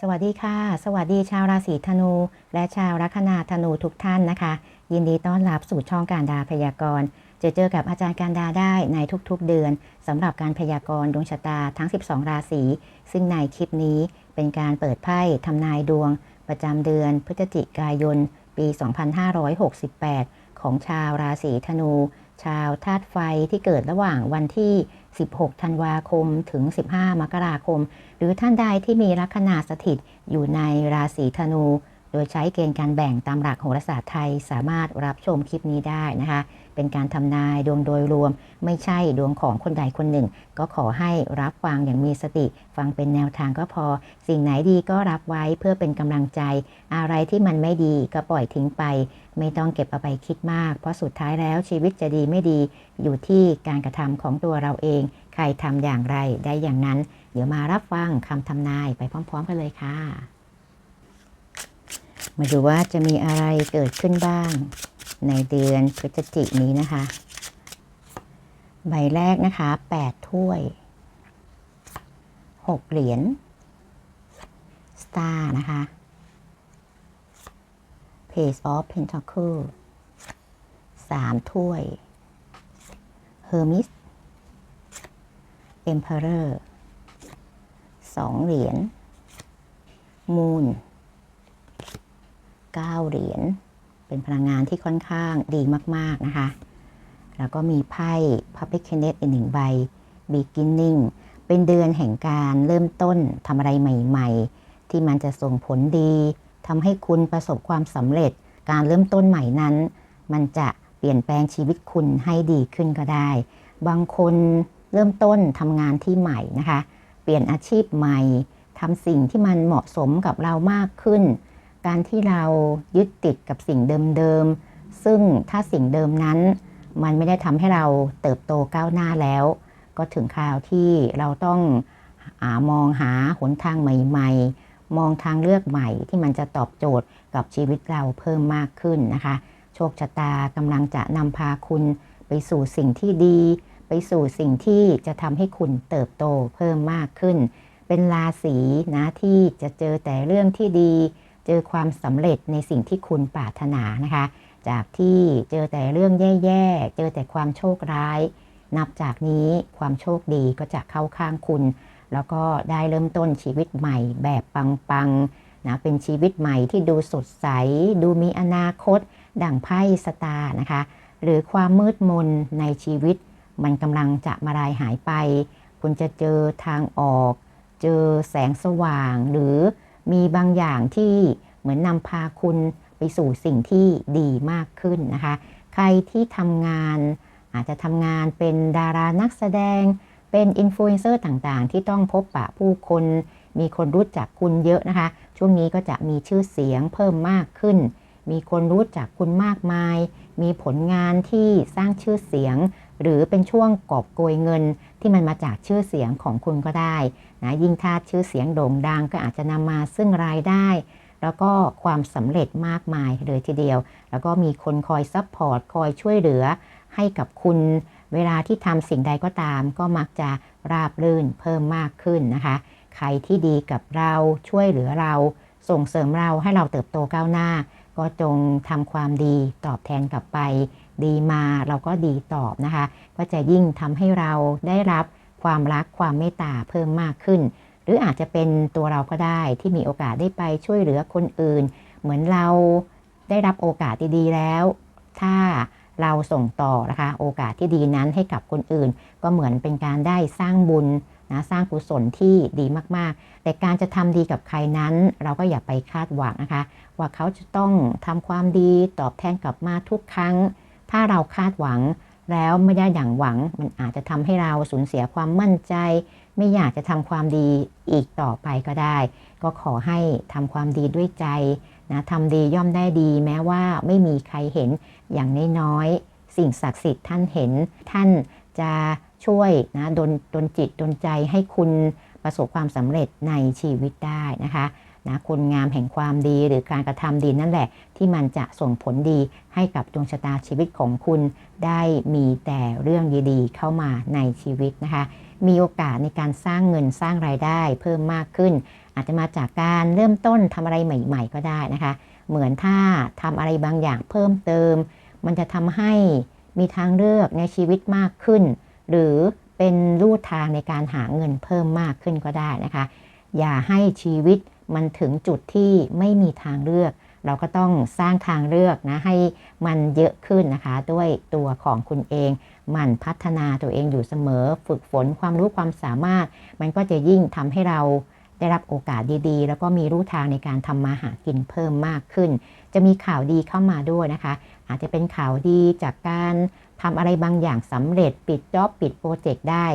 สวัสดีค่ะ สวัสดีชาวราศีธนู และชาวลัคนาธนูทุกท่านนะคะ ยินดีต้อนรับสู่ช่องการดาพยากรณ์จอเจอกับอาจารย์การดาได้ในทุกๆเดือนสำหรับการพยากรณ์ดวงชะตาทั้ง 12 ราศีซึ่งในคลิปนี้เป็นการเปิดไพ่ทำนายดวง ประจำเดือนพฤศจิกายน ปี 2568 ของชาวราศีธนู ชาวธาตุไฟที่เกิดระหว่างวันที่ 16 ธันวาคมถึง 15 มกราคม หรือท่านใดที่มีลัคนาสถิตอยู่ในราศีธนู ดยใช้เกณฑ์การแบ่งตามหลักโหราศาสตร์ไทย สามารถรับชมคลิปนี้ได้นะคะ เป็นการทำนายดวงโดยรวม ไม่ใช่ดวงของคนใดคนหนึ่ง ก็ขอให้รับฟังอย่างมีสติ ฟังเป็นแนวทางก็พอ สิ่งไหนดีก็รับไว้เพื่อเป็นกำลังใจ อะไรที่มันไม่ดีก็ปล่อยทิ้งไป ไม่ต้องเก็บเอาไปคิดมาก เพราะสุดท้ายแล้วชีวิตจะดีไม่ดี อยู่ที่การกระทำของตัวเราเอง ใครทำอย่างไรได้อย่างนั้น เดี๋ยวมารับฟังคำทำนายไปพร้อม ๆ กันเลยค่ะ มาดูว่าจะมีอะไรเกิดขึ้นบ้าง ในเดือนพฤศจิกนี้นะคะ ใบแรกนะคะ 8 ถ้วย 6 เหรียญสตาร์นะคะ Page of Pentacle 3ถ้วย Hermes Emperor 2เหรียญ Moon 9 เหรียญ เป็นพลังงานที่ค่อนข้างดีมาก ๆ นะคะ แล้วก็มีไพ่ p u b l i c a n e t อีกหนึ่งใบ Beginning เป็นเดือนแห่งการเริ่มต้นทำอะไรใหม่ ๆ ที่มันจะส่งผลดีทำให้คุณประสบความสำเร็จ การเริ่มต้นใหม่นั้น มันจะเปลี่ยนแปลงชีวิตคุณให้ดีขึ้นก็ได้ บางคนเริ่มต้นทำงานที่ใหม่นะคะ เปลี่ยนอาชีพใหม่ทำสิ่งที่มันเหมาะสมกับเรามากขึ้น การที่เรายึดติดกับสิ่งเดิมๆ ซึ่งถ้าสิ่งเดิมนั้น มันไม่ได้ทำให้เราเติบโตก้าวหน้าแล้ว ก็ถึงคราวที่เราต้องมองหาหนทางใหม่ ๆ มองทางเลือกใหม่ที่มันจะตอบโจทย์กับชีวิตเราเพิ่มมากขึ้นนะคะ โชคชะตากำลังจะนำพาคุณไปสู่สิ่งที่ดี ไปสู่สิ่งที่จะทำให้คุณเติบโตเพิ่มมากขึ้น เป็นราศีนะที่จะเจอแต่เรื่องที่ดี เจอความสำเร็จในสิ่งที่คุณปรารถนานะคะ จากที่เจอแต่เรื่องแย่ๆ เจอแต่ความโชคร้าย นับจากนี้ความโชคดีก็จะเข้าข้างคุณ แล้วก็ได้เริ่มต้นชีวิตใหม่แบบปังๆนะเป็นชีวิตใหม่ที่ดูสดใส ดูมีอนาคต ดั่งไพ่สตาร์นะคะ หรือความมืดมนในชีวิต มันกำลังจะมาลายหายไป คุณจะเจอทางออก เจอแสงสว่างหรือ มีบางอย่างที่เหมือนนำพาคุณไปสู่สิ่งที่ดีมากขึ้นนะคะ ใครที่ทำงานอาจจะทำงานเป็นดารานักแสดง เป็นอินฟลูเอนเซอร์ต่างๆ ที่ต้องพบปะผู้คน มีคนรู้จักคุณเยอะนะคะ ช่วงนี้ก็จะมีชื่อเสียงเพิ่มมากขึ้น มีคนรู้จักคุณมากมาย มีผลงานที่สร้างชื่อเสียง หรือเป็นช่วงกอบโกยเงินที่มันมาจากชื่อเสียงของคุณก็ได้ นะยิ่งถ้าชื่อเสียงโด่งดังก็อาจจะนำมาซึ่งรายได้ แล้วก็ความสำเร็จมากมายเลยทีเดียว แล้วก็มีคนคอยซัพพอร์ตคอยช่วยเหลือให้กับคุณเวลาที่ทำสิ่งใดก็ตาม ก็มักจะราบรื่นเพิ่มมากขึ้นนะคะ ใครที่ดีกับเราช่วยเหลือเรา ส่งเสริมเราให้เราเติบโตก้าวหน้า ก็จงทำความดีตอบแทนกลับไป ดีมาเราก็ดีตอบนะคะ ก็จะยิ่งทำให้เราได้รับ ความรักความเมตตาเพิ่มมากขึ้น หรืออาจจะเป็นตัวเราก็ได้ที่มีโอกาสได้ไปช่วยเหลือคนอื่น เหมือนเราได้รับโอกาสดีๆแล้ว ถ้าเราส่งต่อนะคะโอกาสที่ดีนั้นให้กับคนอื่น ก็เหมือนเป็นการได้สร้างบุญนะสร้างกุศลที่ดีมากๆ แต่การจะทำดีกับใครนั้น เราก็อย่าไปคาดหวังนะคะ ว่าเขาจะต้องทำความดีตอบแทนกลับมาทุกครั้ง ถ้าเราคาดหวัง แล้วไม่ได้อย่างหวังมันอาจจะทำให้เราสูญเสียความมั่นใจ ไม่อยากจะทำความดีอีกต่อไปก็ได้ ก็ขอให้ทำความดีด้วยใจนะทำดีย่อมได้ดีแม้ว่าไม่มีใครเห็นอย่างน้อยๆสิ่งศักดิ์สิทธิ์ท่านเห็น ท่านจะช่วยนะดนดนจิตดนใจให้คุณประสบความสำเร็จในชีวิตได้นะคะ นะคุณงามแห่งความดีหรือการกระทำดีนั่นแหละ ที่มันจะส่งผลดีให้กับดวงชะตาชีวิตของคุณ ได้มีแต่เรื่องดีๆ เข้ามาในชีวิตนะคะ มีโอกาสในการสร้างเงินสร้างรายได้เพิ่มมากขึ้น อาจจะมาจากการเริ่มต้นทำอะไรใหม่ ๆ ก็ได้นะคะ เหมือนถ้าทำอะไรบางอย่างเพิ่มเติม มันจะทำให้มีทางเลือกในชีวิตมากขึ้น หรือเป็นรูทางในการหาเงินเพิ่มมากขึ้นก็ได้นะคะ อย่าให้ชีวิต มันถึงจุดที่ไม่มีทางเลือก เราก็ต้องสร้างทางเลือกนะให้มันเยอะขึ้นนะคะ ด้วยตัวของคุณเองมันพัฒนาตัวเองอยู่เสมอ ฝึกฝนความรู้ความสามารถ มันก็จะยิ่งทำให้เราได้รับโอกาสดีๆ แล้วก็มีรูทางในการทำมาหากินเพิ่มมากขึ้น จะมีข่าวดีเข้ามาด้วยนะคะ อาจจะเป็นข่าวดีจากการทำอะไรบางอย่างสำเร็จปิดจ็อบปิดโปรเจกต์ได้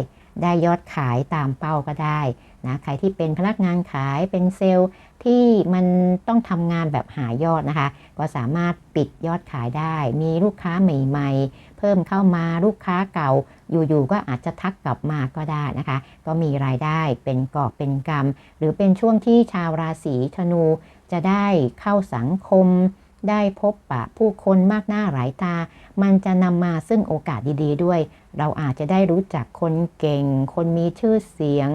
ได้ยอดขายตามเป้าก็ได้ นะใครที่เป็นพนักงานขายเป็นเซลล์ที่มันต้องทำงานแบบหายอดนะคะ ก็สามารถปิดยอดขายได้ มีลูกค้าใหม่ๆ เพิ่มเข้ามาลูกค้าเก่า อยู่ๆก็อาจจะทักกลับมาก็ได้นะคะ ก็มีรายได้เป็นกอบเป็นกำหรือเป็นช่วงที่ชาวราศีธนูจะได้เข้าสังคม ได้พบปะผู้คนมากหน้าหลายตา มันจะนำมาซึ่งโอกาสดีๆด้วย เราอาจจะได้รู้จักคนเก่ง คนมีชื่อเสียง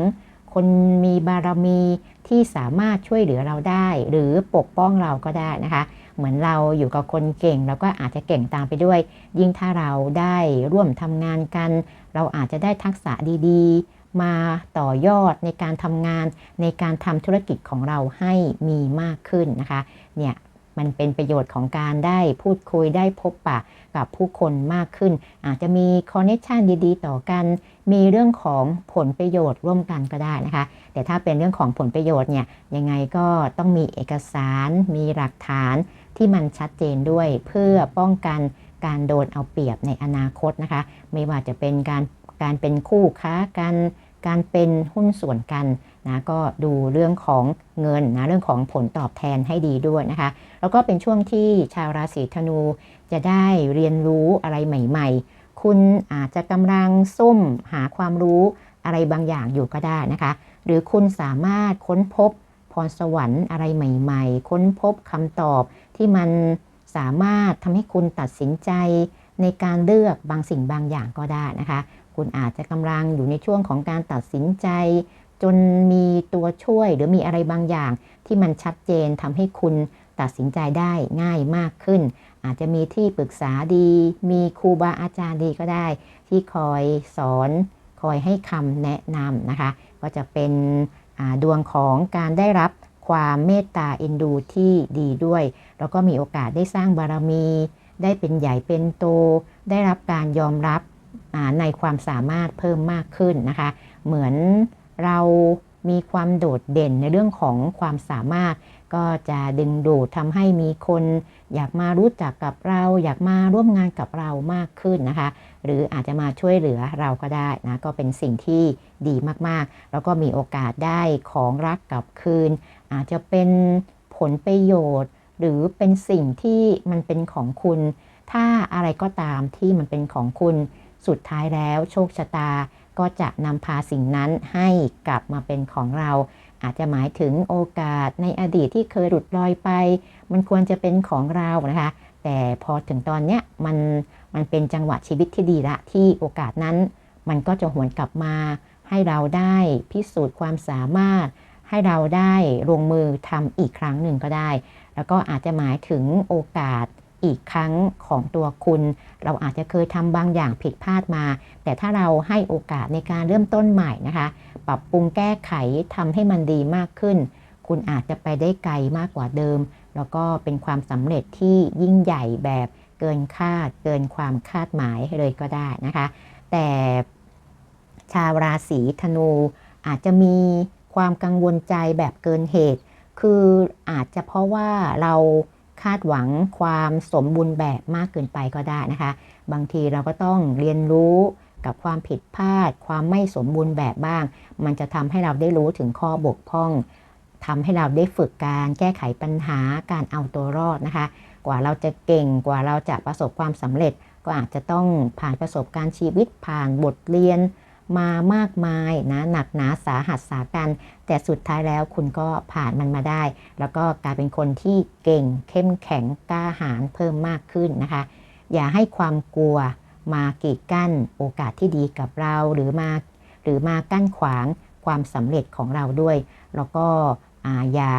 คนมีบารมีที่สามารถช่วยเหลือเราได้ หรือปกป้องเราก็ได้นะคะ เหมือนเราอยู่กับคนเก่งเราก็อาจจะเก่งตามไปด้วย ยิ่งถ้าเราได้ร่วมทำงานกัน เราอาจจะได้ทักษะดีๆ มาต่อยอดในการทำงานในการทำธุรกิจของเราให้มีมากขึ้นนะคะเนี่ย มันเป็นประโยชน์ของการได้พูดคุยได้พบปะกับผู้คนมากขึ้น อาจจะมีคอนเนคชันดีๆ ต่อกัน มีเรื่องของผลประโยชน์ร่วมกันก็ได้นะคะ แต่ถ้าเป็นเรื่องของผลประโยชน์เนี่ยยังไงก็ต้องมีเอกสาร มีหลักฐานที่มันชัดเจนด้วยเพื่อป้องกันการโดนเอาเปรียบในอนาคตนะคะ ไม่ว่าจะเป็นการการเป็นคู่ค้ากัน การเป็นหุ้นส่วนกันนะก็ดูเรื่องของเงินนะเรื่องของผลตอบแทนให้ดีด้วยนะคะ แล้วก็เป็นช่วงที่ชาวราศีธนูจะได้เรียนรู้อะไรใหม่ ๆ คุณอาจจะกำลังซุ่มหาความรู้อะไรบางอย่างอยู่ก็ได้นะคะ หรือคุณสามารถค้นพบพรสวรรค์อะไรใหม่ ๆ ค้นพบคำตอบที่มันสามารถทำให้คุณตัดสินใจในการเลือกบางสิ่งบางอย่างก็ได้นะคะ คุณอาจจะกำลังอยู่ในช่วงของการตัดสินใจ จนมีตัวช่วยหรือมีอะไรบางอย่าง ที่มันชัดเจนทำให้คุณตัดสินใจได้ง่ายมากขึ้น อาจจะมีที่ปรึกษาดี มีครูบาอาจารย์ดีก็ได้ ที่คอยสอนคอยให้คำแนะนำนะคะ ก็จะเป็นดวงของการได้รับความเมตตาเอ็นดูที่ดีด้วย แล้วก็มีโอกาสได้สร้างบารมี ได้เป็นใหญ่เป็นโต ได้รับการยอมรับ ในความสามารถเพิ่มมากขึ้นนะคะ เหมือนเรามีความโดดเด่นในเรื่องของความสามารถ ก็จะดึงดูดทำให้มีคนอยากมารู้จักกับเรา อยากมาร่วมงานกับเรามากขึ้นนะคะ หรืออาจจะมาช่วยเหลือเราก็ได้นะก็เป็นสิ่งที่ดีมากๆ แล้วก็มีโอกาสได้ของรักกลับคืน อาจจะเป็นผลประโยชน์ หรือเป็นสิ่งที่มันเป็นของคุณ ถ้าอะไรก็ตามที่มันเป็นของคุณ สุดท้ายแล้วโชคชะตาก็จะนำพาสิ่งนั้นให้กลับมาเป็นของเรา อาจจะหมายถึงโอกาสในอดีตที่เคยหลุดลอยไป มันควรจะเป็นของเรานะคะ แต่พอถึงตอนเนี้ยมันมันเป็นจังหวะชีวิตที่ดีละ ที่โอกาสนั้น มันก็จะหวนกลับมา ให้เราได้พิสูจน์ความสามารถ ให้เราได้ลงมือทำอีกครั้งหนึ่งก็ได้ แล้วก็อาจจะหมายถึงโอกาส อีกครั้งของตัวคุณ เราอาจจะเคยทำบางอย่างผิดพลาดมา แต่ถ้าเราให้โอกาสในการเริ่มต้นใหม่นะคะ ปรับปรุงแก้ไขทำให้มันดีมากขึ้น คุณอาจจะไปได้ไกลมากกว่าเดิม แล้วก็เป็นความสำเร็จที่ยิ่งใหญ่แบบเกินคาด เกินความคาดหมายเลยก็ได้นะคะ แต่ชาวราศีธนูอาจจะมีความกังวลใจแบบเกินเหตุ คืออาจจะเพราะว่าเรา คาดหวังความสมบูรณ์แบบมากเกินไปก็ได้นะคะ บางทีเราก็ต้องเรียนรู้กับความผิดพลาด ความไม่สมบูรณ์แบบบ้าง มันจะทำให้เราได้รู้ถึงข้อบกพร่องทำให้เราได้ฝึกการแก้ไขปัญหาการเอาตัวรอดนะคะ กว่าเราจะเก่งกว่าเราจะประสบความสำเร็จ ก็อาจจะต้องผ่านประสบการณ์ชีวิตผ่านบทเรียน มามากมายนะหนักหนาสาหัสสากัน แต่สุดท้ายแล้วคุณก็ผ่านมันมาได้ แล้วก็กลายเป็นคนที่เก่งเข้มแข็งกล้าหาญเพิ่มมากขึ้นนะคะ อย่าให้ความกลัวมากีดกั้นโอกาสที่ดีกับเราหรือมาหรือมากั้นขวางความสำเร็จของเราด้วย แล้วก็อาอย่า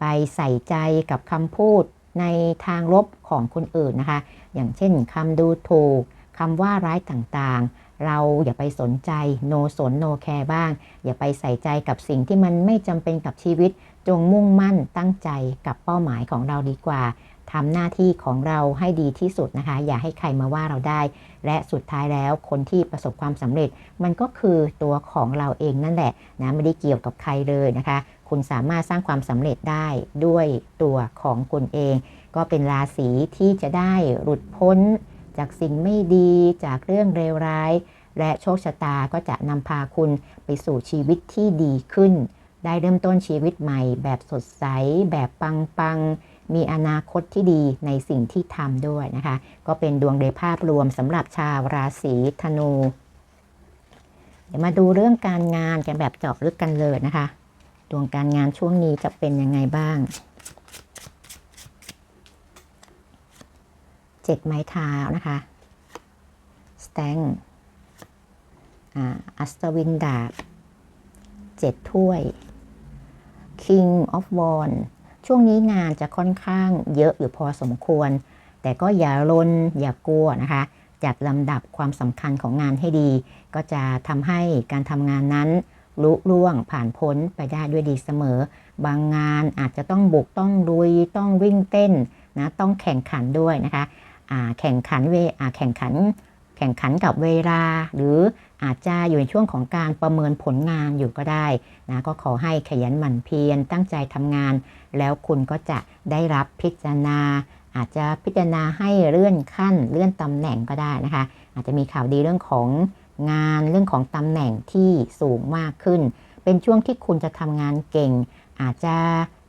ไปใส่ใจกับคำพูดในทางลบของคนอื่นนะคะ อย่างเช่นคำดูถูกคำว่าร้ายต่างๆ เราอย่าไปสนใจโนสนโนแคร์บ้าง อย่าไปใส่ใจกับสิ่งที่มันไม่จำเป็นกับชีวิต จงมุ่งมั่นตั้งใจกับเป้าหมายของเราดีกว่าทำหน้าที่ของเราให้ดีที่สุดนะคะ อย่าให้ใครมาว่าเราได้ และสุดท้ายแล้วคนที่ประสบความสำเร็จ มันก็คือตัวของเราเองนั่นแหละนะไม่ได้เกี่ยวกับใครเลยนะคะ คุณสามารถสร้างความสำเร็จได้ด้วยตัวของคุณเอง ก็เป็นราศีที่จะได้หลุดพ้น จากสิ่งไม่ดีจากเรื่องเลวร้าย และโชคชะตาก็จะนำพาคุณไปสู่ชีวิตที่ดีขึ้น ได้เริ่มต้นชีวิตใหม่ แบบสดใส แบบปังๆมีอนาคตที่ดีในสิ่งที่ทำด้วยนะคะ ก็เป็นดวงโดยภาพรวมสำหรับชาวราศีธนู เดี๋ยวมาดูเรื่องการงานกันแบบเจาะลึกกันเลยนะคะ ดวงการงานช่วงนี้จะเป็นยังไงบ้าง เจ็ดไม้เท้านะคะสแตงอัสตวินดาบเจ็ดถ้วย King of w a n ช่วงนี้งานจะค่อนข้างเยอะอยู่พอสมควร แต่ก็อย่าลนอย่ากลัวนะคะ จัดลำดับความสำคัญของงานให้ดี ก็จะทำให้การทำงานนั้นลุล่วงผ่านพ้นไปได้ด้วยดีเสมอ บางงานอาจจะต้องบุกต้องลุยต้องวิ่งเต้นนะต้องแข่งขันด้วยนะคะ แข่งขันเวแข่งขัน แข่งขันกับเวลา หรืออาจจะอยู่ในช่วงของการประเมินผลงานอยู่ก็ได้นะก็ขอให้ขยันหมั่นเพียรตั้งใจทำงาน แล้วคุณก็จะได้รับพิจารณา อาจจะพิจารณาให้เลื่อนขั้นเลื่อนตำแหน่งก็ได้นะคะ อาจจะมีข่าวดีเรื่องของงานเรื่องของตำแหน่งที่สูงมากขึ้น เป็นช่วงที่คุณจะทำงานเก่ง อาจจะ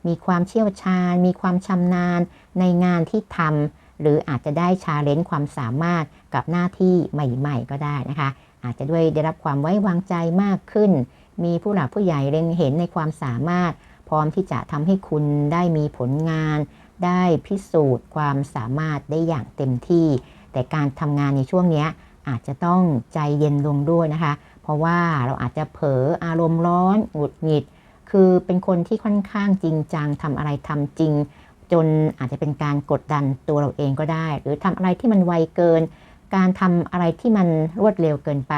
มีความเชี่ยวชาญ มีความชำนาญในงานที่ทำ หรืออาจจะได้ชาเลนจ์ความสามารถกับหน้าที่ใหม่ ๆ ก็ได้นะคะ อาจจะด้วยได้รับความไว้วางใจมากขึ้น มีผู้หลักผู้ใหญ่เล็งเห็นในความสามารถ พร้อมที่จะทำให้คุณได้มีผลงาน ได้พิสูจน์ความสามารถได้อย่างเต็มที่ แต่การทำงานในช่วงนี้อาจจะต้องใจเย็นลงด้วยนะคะ เพราะว่าเราอาจจะเผลออารมณ์ร้อนหงุดหงิด คือเป็นคนที่ค่อนข้างจริงจังทำอะไรทำจริง จนอาจจะเป็นการกดดันตัวเราเองก็ได้ หรือทำอะไรที่มันไวเกิน การทำอะไรที่มันรวดเร็วเกินไป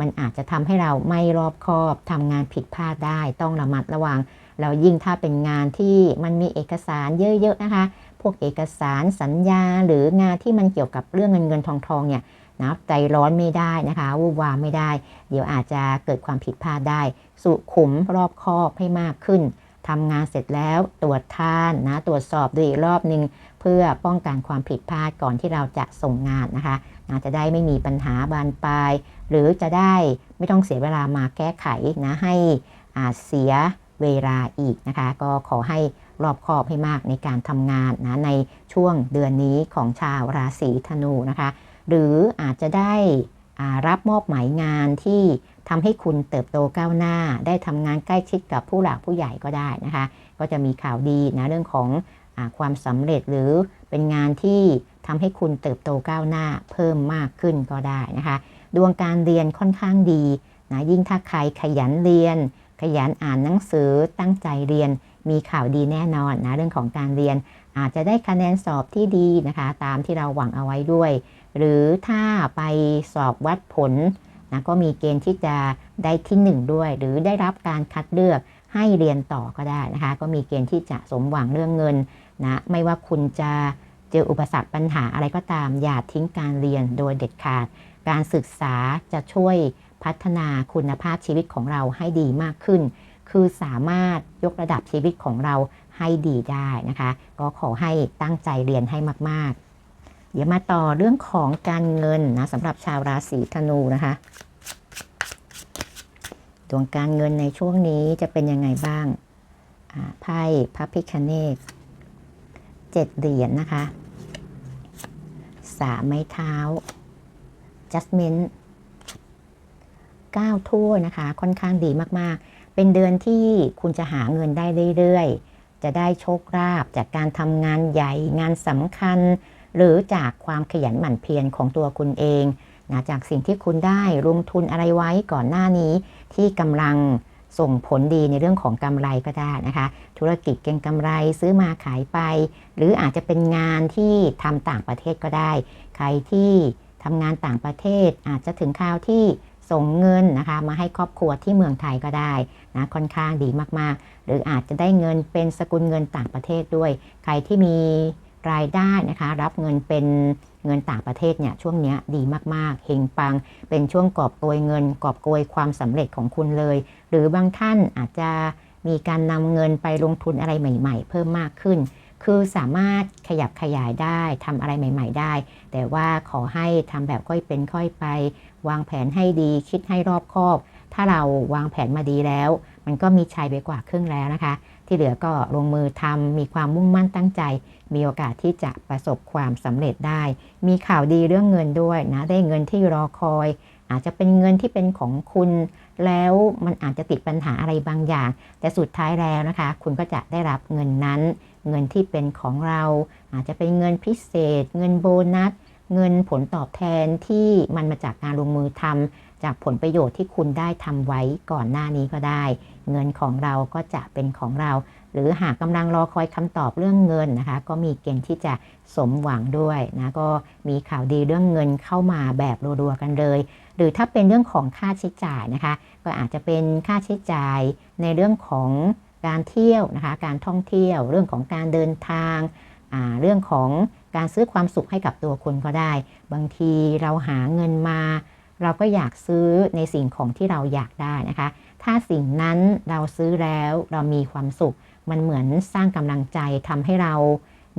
มันอาจจะทำให้เราไม่รอบคอบทำงานผิดพลาดได้ ต้องระมัดระวัง เรายิ่งถ้าเป็นงานที่มันมีเอกสารเยอะๆนะคะ พวกเอกสารสัญญา หรืองานที่มันเกี่ยวกับเรื่องเงินเงินทองทองเนี่ยนะใจร้อนไม่ได้นะคะวูบวามไม่ได้ เดี๋ยวอาจจะเกิดความผิดพลาดได้ สุขุมรอบคอบให้มากขึ้น ทำงานเสร็จแล้วตรวจทานนะตรวจสอบดูอีกรอบหนึ่งเพื่อป้องกันความผิดพลาดก่อนที่เราจะส่งงานนะคะนะจะได้ไม่มีปัญหาบานปลาย หรือจะได้ไม่ต้องเสียเวลามาแก้ไขนะให้อาเสียเวลาอีกนะคะ ก็ขอให้รอบคอบให้มากในการทำงานนะในช่วงเดือนนี้ของชาวราศีธนูนะคะ หรืออาจจะได้รับมอบหมายงานที่ ทำให้คุณเติบโตก้าวหน้า ได้ทำงานใกล้ชิดกับผู้หลักผู้ใหญ่ก็ได้นะคะ ก็จะมีข่าวดีนะเรื่องของอความสำเร็จหรือเป็นงานที่ทำให้คุณเติบโตก้าวหน้าเพิ่มมากขึ้นก็ได้นะคะ ดวงการเรียนค่อนข้างดีนะยิ่งถ้าใครขยันเรียน ขยันอ่านหนังสือตั้งใจเรียน มีข่าวดีแน่นอนนะเรื่องของการเรียน อาจจะได้คะแนนสอบที่ดีนะคะ ตามที่เราหวังเอาไว้ด้วย หรือถ้าไปสอบวัดผล นะก็มีเกณฑ์ที่จะได้ที่ 1 ด้วย หรือได้รับการคัดเลือกให้เรียนต่อก็ได้นะคะ ก็มีเกณฑ์ที่จะสมหวังเรื่องเงินนะไม่ว่าคุณจะเจออุปสรรคปัญหาอะไรก็ตาม อย่าทิ้งการเรียนโดยเด็ดขาด การศึกษาจะช่วยพัฒนาคุณภาพชีวิตของเราให้ดีมากขึ้น คือสามารถยกระดับชีวิตของเราให้ดีได้นะคะ ก็ขอให้ตั้งใจเรียนให้มาก ๆ เดี๋ยวมาต่อเรื่องของการเงินนะสำหรับชาวราศีธนูนะคะ ดวงการเงินในช่วงนี้จะเป็นยังไงบ้างไพ่พระพิคเนตเจ็ดเหรียญนนะคะสามไม้เท้า adjustment ก้าวทั่วนะคะ ค่อนข้างดีมากๆ เป็นเดือนที่คุณจะหาเงินได้เรื่อยๆ จะได้โชคลาภจากการทำงานใหญ่งานสำคัญ หรือจากความขยันหมั่นเพียรของตัวคุณเองนะจากสิ่งที่คุณได้ลงทุนอะไรไว้ก่อนหน้านี้ ที่กำลังส่งผลดีในเรื่องของกำไรก็ได้นะคะ ธุรกิจเก็งกำไรซื้อมาขายไป หรืออาจจะเป็นงานที่ทำต่างประเทศก็ได้ ใครที่ทำงานต่างประเทศอาจจะถึงคราวที่ส่งเงินนะคะมาให้ครอบครัวที่เมืองไทยก็ได้นะค่อนข้างดีมากๆ หรืออาจจะได้เงินเป็นสกุลเงินต่างประเทศด้วย ใครที่มี รายได้นะคะ รับเงินเป็นเงินต่างประเทศเนี่ยช่วงนี้ดีมากๆเฮงปัง เป็นช่วงกอบโกยเงิน กอบโกยความสำเร็จของคุณเลย หรือบางท่านอาจจะมีการนำเงินไปลงทุนอะไรใหม่ ๆ เพิ่มมากขึ้น คือสามารถขยับขยายได้ทำอะไรใหม่ ๆ ได้ แต่ว่าขอให้ทำแบบค่อยเป็นค่อยไป วางแผนให้ดีคิดให้รอบคอบ ถ้าเราวางแผนมาดีแล้ว มันก็มีชัยไปกว่าครึ่งแล้วนะคะ ที่เหลือก็ลงมือทำมีความมุ่งมั่นตั้งใจ มีโอกาสที่จะประสบความสำเร็จได้ มีข่าวดีเรื่องเงินด้วยนะ ได้เงินที่รอคอย อาจจะเป็นเงินที่เป็นของคุณ แล้วมันอาจจะติดปัญหาอะไรบางอย่าง แต่สุดท้ายแล้วนะคะ คุณก็จะได้รับเงินนั้น เงินที่เป็นของเรา อาจจะเป็นเงินพิเศษ เงินโบนัส เงินผลตอบแทนที่มันมาจากการลงมือทำจากผลประโยชน์ที่คุณได้ทำไว้ก่อนหน้านี้ก็ได้ เงินของเราก็จะเป็นของเรา หรือหากกำลังรอคอยคำตอบเรื่องเงินนะคะ ก็มีเกณฑ์ที่จะสมหวังด้วยนะก็มีข่าวดีเรื่องเงินเข้ามาแบบรัวๆกันเลย หรือถ้าเป็นเรื่องของค่าใช้จ่ายนะคะ ก็อาจจะเป็นค่าใช้จ่ายในเรื่องของการเที่ยวนะคะ การท่องเที่ยว เรื่องของการเดินทางอ่าเรื่องของการซื้อความสุขให้กับตัวคุณก็ได้ บางทีเราหาเงินมา เราก็อยากซื้อในสิ่งของที่เราอยากได้นะคะ ถ้าสิ่งนั้นเราซื้อแล้วเรามีความสุข มันเหมือนสร้างกำลังใจทำให้เรา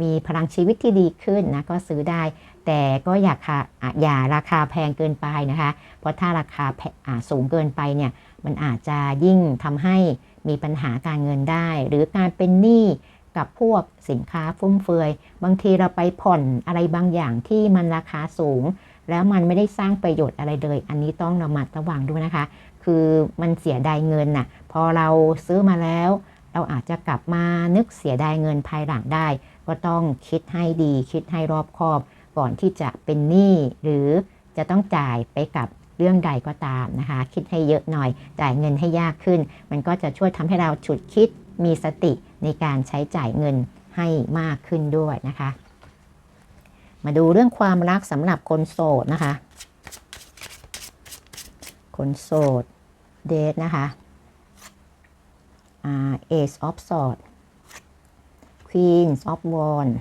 มีพลังชีวิตที่ดีขึ้นนะก็ซื้อได้ แต่ก็อย่าคาอะอย่าราคาแพงเกินไปนะคะ เพราะถ้าราคาแพอ่าสูงเกินไปเนี่ยมันอาจจะยิ่งทำให้มีปัญหาการเงินได้ หรือการเป็นหนี้กับพวกสินค้าฟุ่มเฟือย บางทีเราไปผ่อนอะไรบางอย่างที่มันราคาสูง แล้วมันไม่ได้สร้างประโยชน์อะไรเลย อันนี้ต้องระมัดระวังด้วยนะคะ คือมันเสียดายเงินน่ะพอเราซื้อมาแล้ว เราอาจจะกลับมานึกเสียดายเงินภายหลังได้ ก็ต้องคิดให้ดีคิดให้รอบคอบ ก่อนที่จะเป็นหนี้หรือจะต้องจ่ายไปกับเรื่องใดก็ตามนะคะ คิดให้เยอะหน่อย จ่ายเงินให้ยากขึ้น มันก็จะช่วยทำให้เราฉุดคิดมีสติในการใช้จ่ายเงินให้มากขึ้นด้วยนะคะ มาดูเรื่องความรักสำหรับคนโสดนะคะ คนโสดเดทนะคะ Ace of Swords Queen of Wands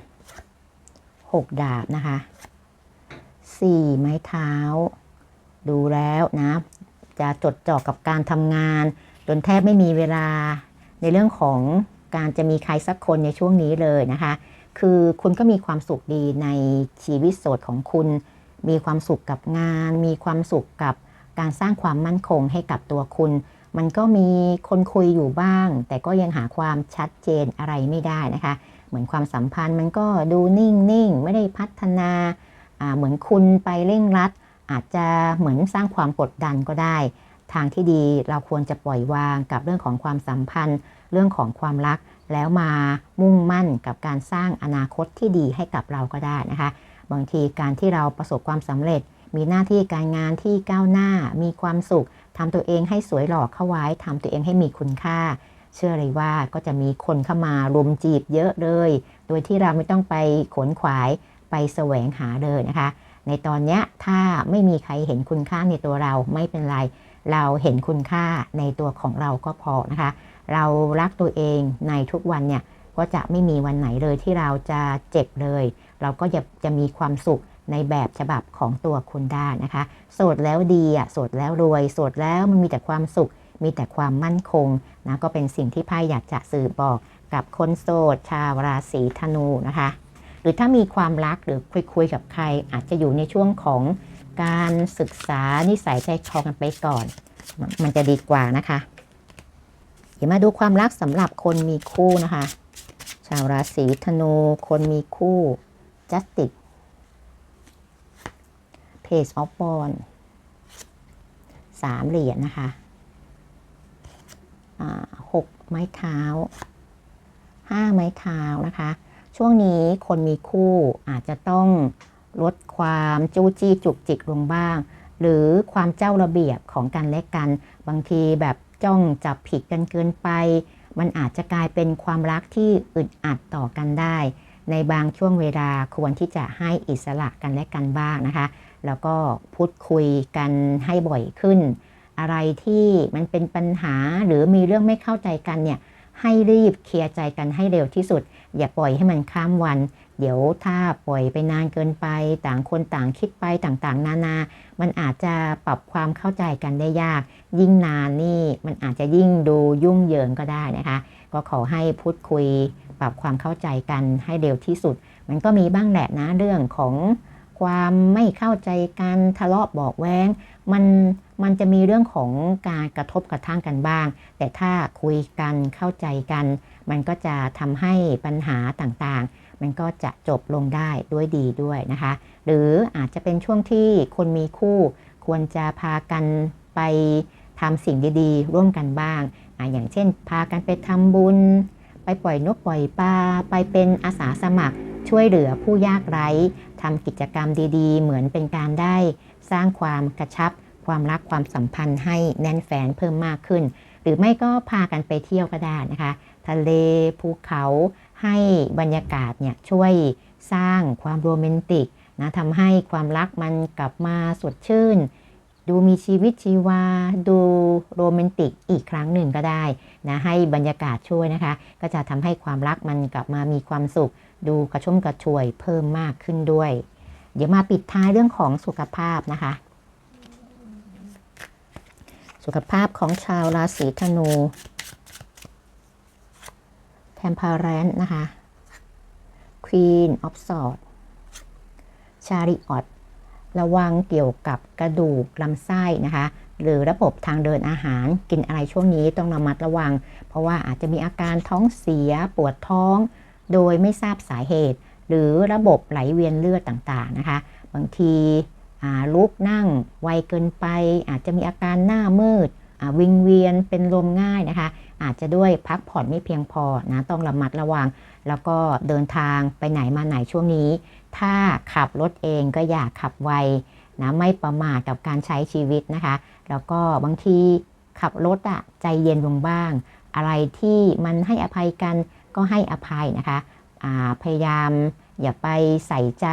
หกดาบนะคะสี่ไม้เท้า ดูแล้วนะ จะจดจ่อกับการทำงาน จนแทบไม่มีเวลาในเรื่องของการจะมีใครสักคนในช่วงนี้เลยนะคะ คือคุณก็มีความสุขดีในชีวิตโสดของคุณ มีความสุขกับงาน มีความสุขกับการสร้างความมั่นคงให้กับตัวคุณ มันก็มีคนคุยอยู่บ้าง แต่ก็ยังหาความชัดเจนอะไรไม่ได้นะคะ เหมือนความสัมพันธ์มันก็ดูนิ่งๆ ไม่ได้พัฒนา เหมือนคุณไปเร่งรัด อาจจะเหมือนสร้างความกดดันก็ได้ ทางที่ดีเราควรจะปล่อยวางกับเรื่องของความสัมพันธ์ เรื่องของความรัก แล้วมามุ่งมั่นกับการสร้างอนาคตที่ดีให้กับเราก็ได้นะคะ บางทีการที่เราประสบความสำเร็จ มีหน้าที่การงานที่ก้าวหน้ามีความสุข ทำตัวเองให้สวยหล่อเข้าไว้ทำตัวเองให้มีคุณค่า เชื่อเลยว่าก็จะมีคนเข้ามารุมจีบเยอะเลย โดยที่เราไม่ต้องไปขนขวายไปแสวงหาเลยนะคะ ในตอนนี้ถ้าไม่มีใครเห็นคุณค่าในตัวเราไม่เป็นไร เราเห็นคุณค่าในตัวของเราก็พอนะคะ เรารักตัวเองในทุกวันเนี่ยก็จะไม่มีวันไหนเลยที่เราจะเจ็บเลย เราก็จะจะมีความสุข ในแบบฉบับของตัวคุณได้นะคะ โสดแล้วดีอะโสดแล้วรวย โสดแล้วมันมีแต่ความสุข มีแต่ความมั่นคงนะก็เป็นสิ่งที่ไพ่อยากจะสื่อบอกกับคนโสด ชาวราศีธนูนะคะ หรือถ้ามีความรักหรือคุยคุยๆกับใคร อาจจะอยู่ในช่วงของการศึกษานิสัยใจคอกันไปก่อน มันจะดีกว่านะคะเดี๋ยวมาดูความรักสำหรับคนมีคู่นะคะ ชาวราศีธนูคนมีคู่ justice page of w a n d สามเหรียญนะคะหกไม้เท้าห้าไม้เท้านะคะ ช่วงนี้คนมีคู่อาจจะต้องลดความจู้จี้จุกจิกลงบ้าง หรือความเจ้าระเบียบของกันและกัน บางทีแบบจ้องจับผิดกันเกินไป มันอาจจะกลายเป็นความรักที่อึดอัดต่อกันได้ ในบางช่วงเวลาควรที่จะให้อิสระกันและกันบ้างนะคะ แล้วก็พูดคุยกันให้บ่อยขึ้น อะไรที่มันเป็นปัญหาหรือมีเรื่องไม่เข้าใจกันเนี่ยให้รีบเคลียร์ใจกันให้เร็วที่สุด อย่าปล่อยให้มันข้ามวัน เดี๋ยวถ้าปล่อยไปนานเกินไป ต่างคนต่างคิดไปต่างๆ นานา มันอาจจะปรับความเข้าใจกันได้ยาก ยิ่งนานนี่มันอาจจะยิ่งดูยุ่งเหยิงก็ได้นะคะ ก็ขอให้พูดคุย ปรับความเข้าใจกันให้เร็วที่สุด มันก็มีบ้างแหละนะเรื่องของ ความไม่เข้าใจกันทะเลาะบอกแว้ง มันมันจะมีเรื่องของการกระทบกระทั่งกันบ้าง แต่ถ้าคุยกันเข้าใจกัน มันก็จะทำให้ปัญหาต่างๆ มันก็จะจบลงได้ด้วยดีด้วยนะคะ หรืออาจจะเป็นช่วงที่คนมีคู่ ควรจะพากันไปทำสิ่งดีๆ ร่วมกันบ้างออย่างเช่น พากันไปทำบุญ ไปปล่อยนกปล่อยปลาไปเป็นอาสาสมัครช่วยเหลือผู้ยากไร้ ทำกิจกรรมดีๆ เหมือนเป็นการได้ สร้างความกระชับ ความรักความสัมพันธ์ให้แน่นแฟนเพิ่มมากขึ้น หรือไม่ก็พากันไปเที่ยวก็ได้นะคะ ทะเลภูเขาให้บรรยากาศเนี่ยช่วยสร้างความโรแมนติกนะทำให้ความรักมันกลับมาสดชื่น ดูมีชีวิตชีวา ดูโรแมนติกอีกครั้งหนึ่งก็ได้นะให้บรรยากาศช่วยนะคะ ก็จะทำให้ความรักมันกลับมามีความสุข ดูกระชุ่มกระชวยเพิ่มมากขึ้นด้วย เดี๋ยวมาปิดท้ายเรื่องของสุขภาพนะคะ สุขภาพของชาวราศีธนูแทมพาแรนนะคะ Queen of Swords ชาริออต ระวังเกี่ยวกับกระดูกลำไส้นะคะ หรือระบบทางเดินอาหารกินอะไรช่วงนี้ต้องระมัดระวัง เพราะว่าอาจจะมีอาการท้องเสียปวดท้อง โดยไม่ทราบสาเหตุ หรือระบบไหลเวียนเลือดต่างๆนะคะ บางทีลุกนั่งไวเกินไป อาจจะมีอาการหน้ามืดวิงเวียนเป็นลมง่ายนะคะ อาจจะด้วยพักผ่อนไม่เพียงพอนะต้องระมัดระวัง แล้วก็เดินทางไปไหนมาไหนช่วงนี้ ถ้าขับรถเองก็อย่าขับไวนะไม่ประมาทกับการใช้ชีวิตนะคะ แล้วก็บางทีขับรถอะใจเย็นลงบ้าง อะไรที่มันให้อภัยกันก็ให้อภัยนะคะพยายามอย่าไปใส่ใจ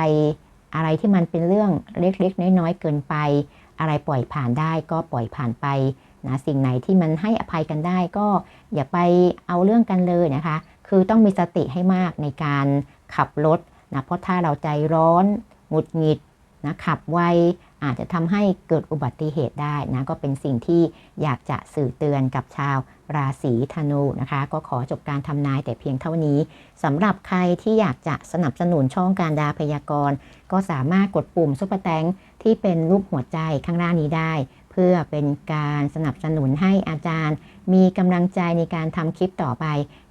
อะไรที่มันเป็นเรื่องเล็กๆ น้อยๆ เกินไป อะไรปล่อยผ่านได้ก็ปล่อยผ่านไปนะสิ่งไหนที่มันให้อภัยกันได้ก็อย่าไปเอาเรื่องกันเลยนะคะ คือต้องมีสติให้มากในการขับรถ นะเพราะถ้าเราใจร้อนหงุดหงิดนะขับไวอาจจะทำให้เกิดอุบัติเหตุได้นะก็เป็นสิ่งที่อยากจะสื่อเตือนกับชาวราศีธนูนะคะ ก็ขอจบการทำนายแต่เพียงเท่านี้สำหรับใครที่อยากจะสนับสนุนช่องการดาพยากรณ์ ก็สามารถกดปุ่มซุปเปอร์แตงที่เป็นรูปหัวใจข้างล่างนี้ได้ เพื่อเป็นการสนับสนุนให้อาจารย์ มีกำลังใจในการทำคลิปต่อไป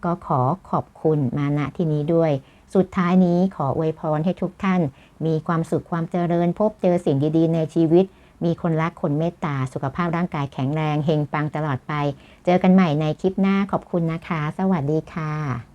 ก็ขอขอบคุณมาณที่นี้ด้วย สุดท้ายนี้ขออวยพรให้ทุกท่าน มีความสุขความเจริญพบเจอสิ่งดีๆ ในชีวิต มีคนรักคนเมตตาสุขภาพร่างกายแข็งแรงเฮงปังตลอดไป เจอกันใหม่ในคลิปหน้าขอบคุณนะคะ สวัสดีค่ะ